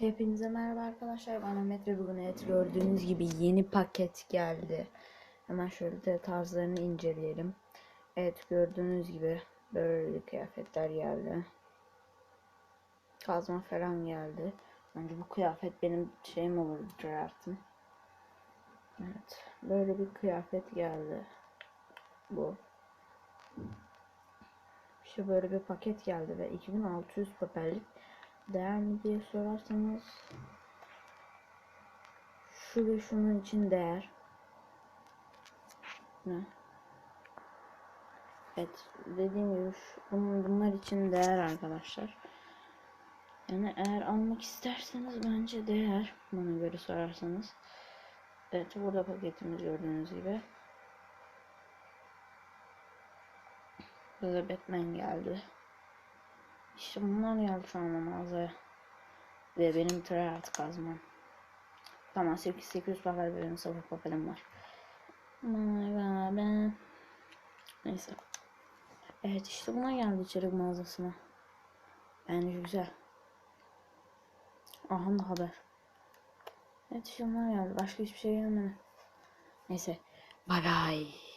Hepinize merhaba arkadaşlar. Ben Ahmet ve bugün evet gördüğünüz gibi yeni paket geldi. Hemen şöyle de tarzlarını inceleyelim. Evet gördüğünüz gibi böyle kıyafetler geldi. Kazma falan geldi. Bence bu kıyafet benim şeyim olur hayatım. Evet böyle bir kıyafet geldi. Bu. İşte böyle bir paket geldi ve 2600 paperlik değer mi diye sorarsanız şu ve şunun için değer. Ne? Evet dediğim gibi bunun, bunlar için değer arkadaşlar. Yani eğer almak isterseniz bence değer bana göre sorarsanız. Evet burada paketimiz gördüğünüz gibi. Burada Batman geldi. İşte bunlar anda mağazaya. Ve benim tryhard kazmam. Tamam 8800 papel benim sıfır papelim var. Vay be be. Neyse. Evet işte buna geldi içerik mağazasına. Bence güzel. Aha da haber. Evet işte bunlar geldi. Başka hiçbir şey gelmedi. Neyse. Bye bye.